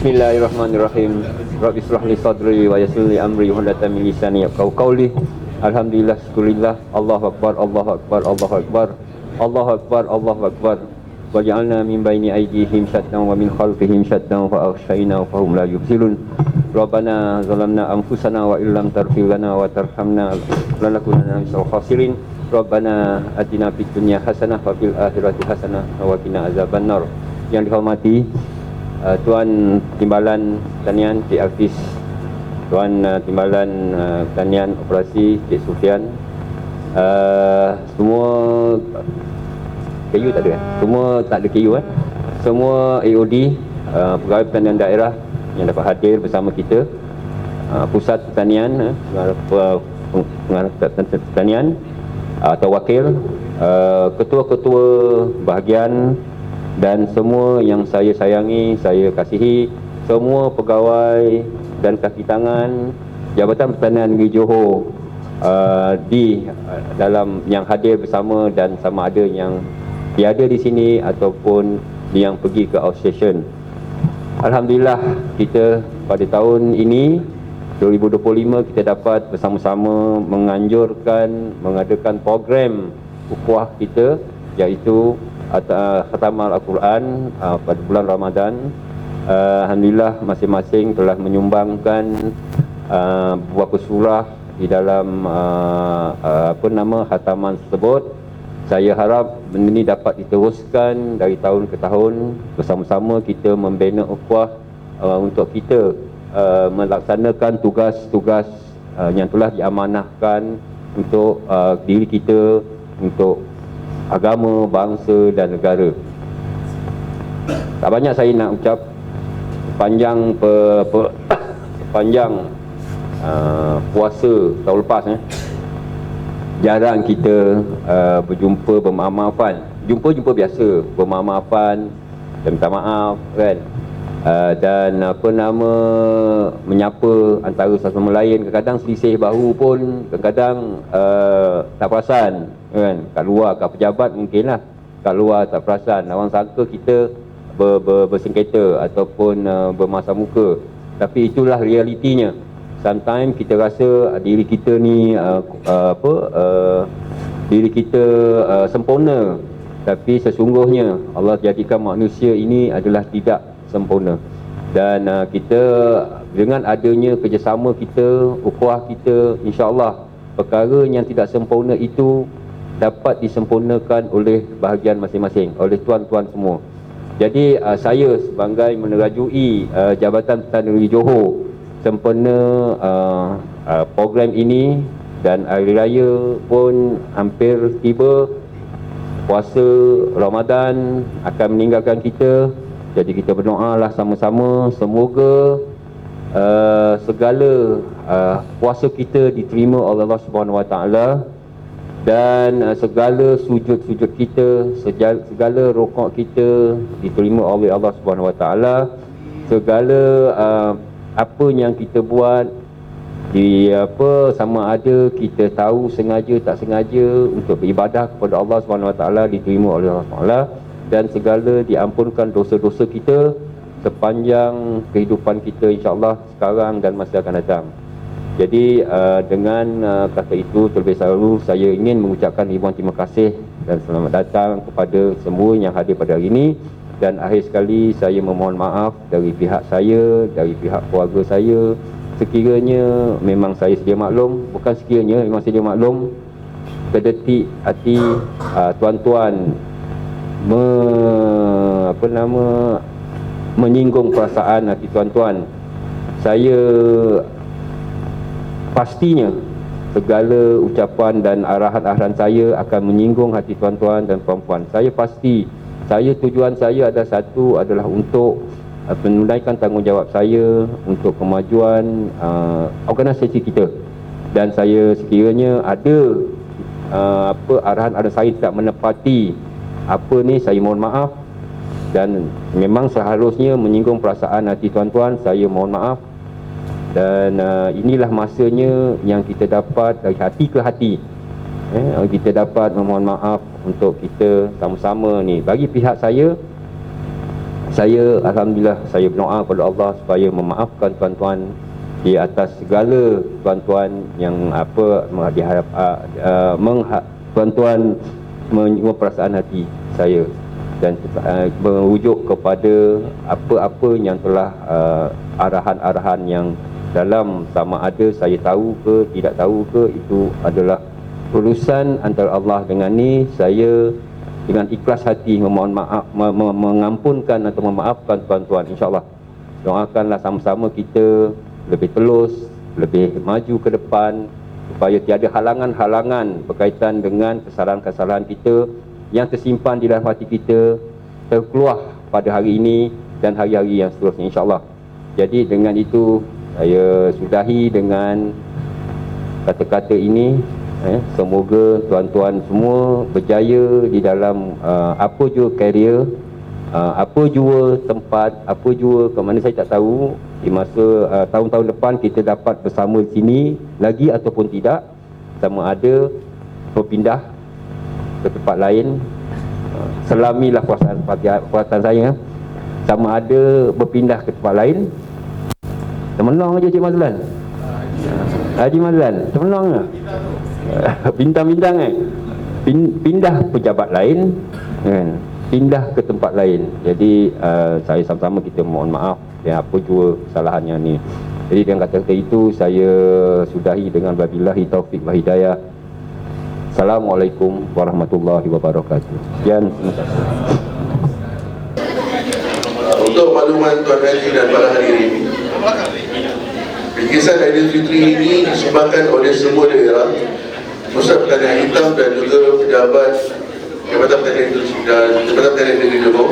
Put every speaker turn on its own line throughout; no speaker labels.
Bismillahirrahmanirrahim. Rabbi israh li sadri wa yassir li amri wa hlatan min lisani yafqahu qawli. Alhamdulillah, syukurillah. Allahu akbar, Allahu akbar, Allahu akbar. Allahu akbar, Allahu akbar. Waj'alna min baini aydihim syattan wa min khalfihim syattan fa aghshayna fa hum la yubsirun. Rabbana zalamna anfusana wa illam taghfir lana wa tarhamna lanakunanna minal khasirin. Rabbana atina fid dunya hasanah wa fil akhirati hasanah wa qina azabannar. Yang dihormati uh, Tuan Timbalan Tanian Cik Hafiz Tuan uh, Timbalan uh, Tanian Operasi Cik Sufian uh, Semua KU tak ada kan? Semua tak ada KU eh? Semua AOD uh, Pegawai Pertanian Daerah Yang dapat hadir bersama kita. Uh, Pusat Pertanian uh, Pengarah Pertanian uh, Atau Wakil. Uh, Ketua-ketua bahagian dan semua yang saya sayangi, saya kasihi, semua pegawai dan kaki tangan Jabatan Pertanian Negeri Johor uh, di uh, dalam yang hadir bersama dan sama ada yang tiada di sini ataupun yang pergi ke outstation. Alhamdulillah kita pada tahun ini 2025 kita dapat bersama-sama menganjurkan mengadakan program ukhuwah kita iaitu uh, khatamal Al-Quran uh, pada bulan Ramadan. Uh, Alhamdulillah masing-masing telah menyumbangkan uh, beberapa surah di dalam uh, uh, apa nama khataman tersebut. Saya harap benda ini dapat diteruskan dari tahun ke tahun bersama-sama kita membina ukhuwah uh, untuk kita uh, melaksanakan tugas-tugas uh, yang telah diamanahkan untuk uh, diri kita untuk agama, bangsa dan negara. Tak banyak saya nak ucap panjang pe, pe, panjang uh, puasa tahun lepas eh. Jarang kita uh, berjumpa bermaaf-maafan. Jumpa-jumpa biasa, bermaaf-maafan dan minta maaf kan. Uh, dan apa nama menyapa antara satu sama lain kadang-kadang selisih bahu pun kadang-kadang uh, tak perasan kan? Kat luar kat pejabat mungkinlah kat luar tak perasan. Orang sangka kita ber, ber, bersengketa ataupun uh, bermasa muka. Tapi itulah realitinya. Sometimes kita rasa diri kita ni uh, uh, apa uh, diri kita uh, sempurna. Tapi sesungguhnya Allah jadikan manusia ini adalah tidak sempurna. Dan uh, kita dengan adanya kerjasama kita ukhuwah kita insyaallah perkara yang tidak sempurna itu dapat disempurnakan oleh bahagian masing-masing oleh tuan-tuan semua. Jadi uh, saya sebagai menerajui uh, Jabatan Pertanian Negeri Johor sempurna uh, uh, program ini dan hari raya pun hampir tiba puasa Ramadan akan meninggalkan kita jadi kita berdoalah sama-sama semoga uh, segala uh, puasa kita diterima oleh Allah Subhanahu Taala dan uh, segala sujud-sujud kita, segala, segala rokok kita diterima oleh Allah Subhanahu Taala. Segala uh, apa yang kita buat di apa sama ada kita tahu sengaja tak sengaja untuk beribadah kepada Allah Subhanahu Wa Taala diterima oleh Allah Subhanahu Wa Taala dan segala diampunkan dosa-dosa kita sepanjang kehidupan kita insya-Allah sekarang dan masa akan datang. Jadi uh, dengan uh, kata itu terlebih dahulu saya ingin mengucapkan ribuan terima kasih dan selamat datang kepada semua yang hadir pada hari ini dan akhir sekali saya memohon maaf dari pihak saya, dari pihak keluarga saya sekiranya memang saya sedia maklum, bukan sekiranya memang sedia maklum kedetik hati uh, tuan-tuan me, apa nama menyinggung perasaan hati tuan-tuan. Saya pastinya segala ucapan dan arahan-arahan saya akan menyinggung hati tuan-tuan dan puan-puan. Saya pasti saya tujuan saya ada satu adalah untuk uh, menunaikan tanggungjawab saya untuk kemajuan uh, organisasi kita. Dan saya sekiranya ada uh, apa arahan ada saya tidak menepati apa ni saya mohon maaf. Dan memang seharusnya menyinggung perasaan hati tuan-tuan saya mohon maaf. Dan uh, inilah masanya yang kita dapat dari hati ke hati. Eh, kita dapat memohon maaf untuk kita sama-sama ni. Bagi pihak saya saya Alhamdulillah saya berdoa kepada Allah supaya memaafkan tuan-tuan di atas segala tuan-tuan yang apa diharap uh, uh, mengha, tuan-tuan menyuruh perasaan hati saya dan uh, merujuk kepada apa-apa yang telah uh, arahan-arahan yang dalam sama ada saya tahu ke tidak tahu ke itu adalah urusan antara Allah dengan ni. Saya dengan ikhlas hati memohon maaf me- me- mengampunkan atau memaafkan tuan-tuan. Insyaallah doakanlah sama-sama kita lebih telus lebih maju ke depan supaya tiada halangan-halangan berkaitan dengan kesalahan-kesalahan kita yang tersimpan di dalam hati kita terkeluar pada hari ini dan hari-hari yang seterusnya insyaallah. Jadi dengan itu saya sudahi dengan kata-kata ini eh, semoga tuan-tuan semua berjaya di dalam uh, apa jua karier uh, apa jua tempat apa jua ke mana saya tak tahu. Di masa uh, tahun-tahun depan kita dapat bersama sini lagi ataupun tidak sama ada berpindah ke tempat lain. Uh, selamilah kuasaan kuasaan saya. Sama ada berpindah ke tempat lain. Temenang aja Cik Mazlan. Haji Mazlan Temenang ke? Bintang-bintang kan Pindah pejabat lain kan? Pindah ke tempat lain. Jadi uh, saya sama-sama kita mohon maaf yang apa jua kesalahannya ni. Jadi dengan kata-kata itu Saya sudahi dengan Wabillahi taufiq wa hidayah Assalamualaikum warahmatullahi wabarakatuh. Sekian. Terima kasih
Untuk makluman Tuan Haji dan para hadirin Bingkisan Aidilfitri ini disumbangkan oleh semua daerah Pusat Pertanian Hitam dan juga pejabat Jabatan Pertanian dan Jabatan Pertanian Negeri Johor.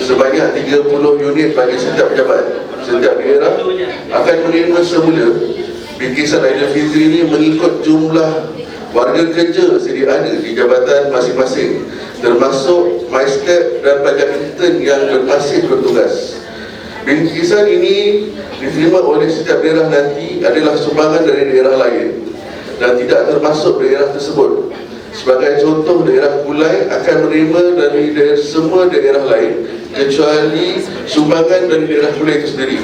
Sebanyak 30 unit bagi setiap pejabat Setiap daerah akan menerima semula Bingkisan Aidilfitri ini mengikut jumlah warga kerja sedia ada di jabatan masing-masing termasuk MyStep dan pajak intern yang bermasih bertugas. Bingkisan ini diterima oleh setiap daerah nanti adalah sumbangan dari daerah lain dan tidak termasuk daerah tersebut. Sebagai contoh, daerah Kulai akan menerima dari daerah, semua daerah lain kecuali sumbangan dari daerah Kulai itu sendiri.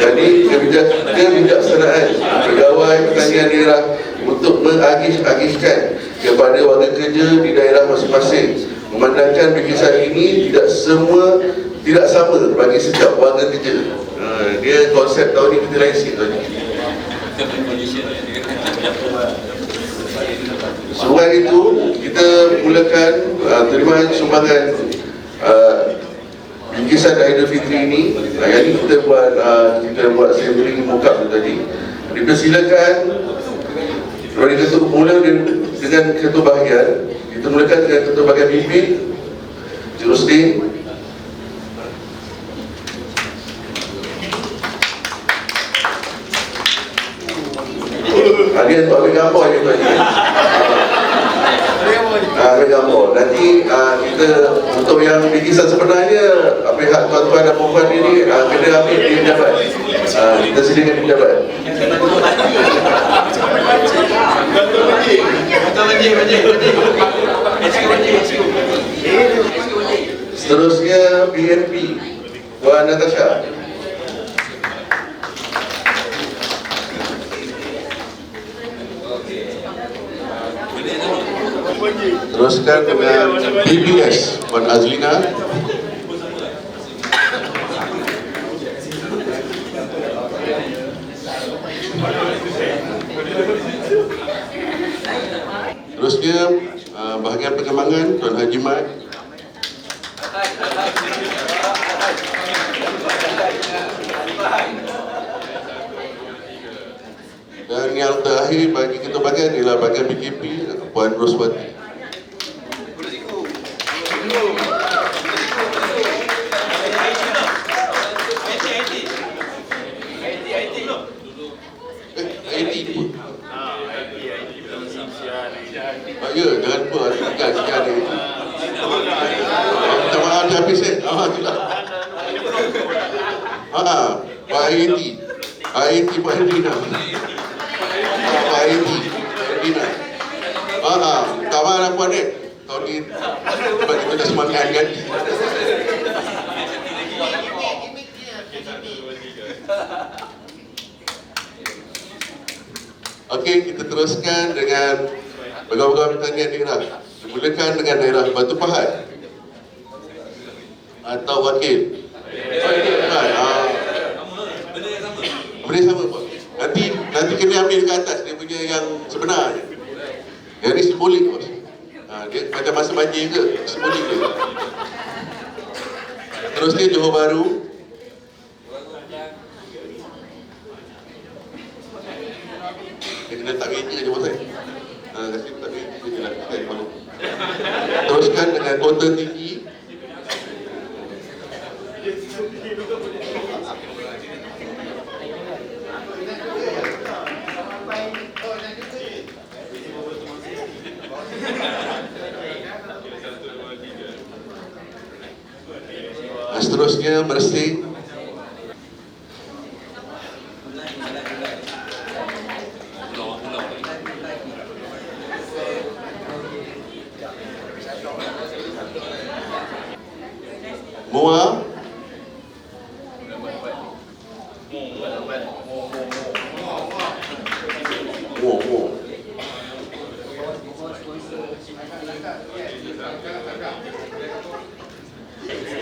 Jadi kebijak, kebijaksanaan pegawai pertanian daerah untuk mengagih-agihkan kepada warga kerja di daerah masing-masing. Memandangkan bingkisan ini tidak semua tidak sama bagi setiap warga kerja. Ha, dia konsep tahun ini kita lain sikit Selain itu, kita mulakan uh, terima sumbangan uh, bingkisan Aidilfitri ini. Uh, yang ini kita buat uh, kita buat sampling mock-up tu tadi. Dipersilakan dari ketua mula dengan, ketua bahagian Kita mulakan dengan ketua bahagian bimbing Jurusdin Dia untuk ambil gambar je tu Haji Ah, gambar Nanti ah, kita Untuk yang bikisan sebenarnya Pihak tuan-tuan dan perempuan ini ah, Kena ambil di pejabat Ah, Kita sediakan di pejabat Seterusnya BNP Puan Natasha Teruskan dengan BBS Puan Azlina. Terusnya uh, bahagian pengembangan Tuan Haji Mat Dan yang terakhir bagi kita bagian ialah bagian BKP Puan Roswati Eh, Ah, ya, habis eh. Ah, Pak IT. IT Pak Hendrina. Ah, Sabar lah puan eh. Tahun ni sebab kita dah semua ganti-ganti. Okey, kita teruskan dengan pegawai-pegawai pertanian daerah. Dimulakan dengan daerah Batu Pahat. Atau wakil. Wakil. Ah. Benda yang sama. Benda sama. Nanti nanti kena ambil ke atas dia punya yang sebenar. Yang ni simbolik. Maksudnya. Dia macam masa banjir ke? Simbolik ke? Terusnya Johor Bahru. Dia kena tak meja je bos eh. Ha, kasi tak meja je lah. Kan. Teruskan dengan kota tinggi. Dan seterusnya bersih Mua. Mua, mua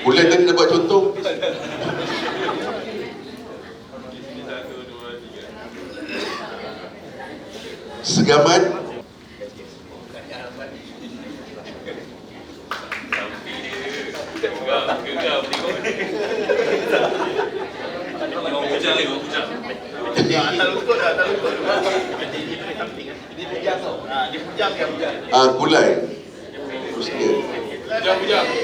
Boleh tadi nak buat contoh? Segamat Ah, Kulai Terusnya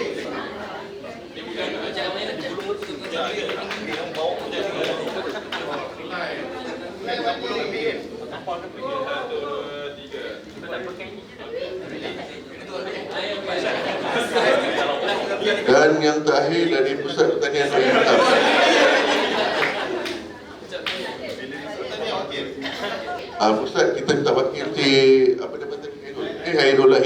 Dan yang terakhir dari Pusat Pertanian Air Hitam Ah, Pusat kita minta wakil si apa nama tadi? Eh Hairul lah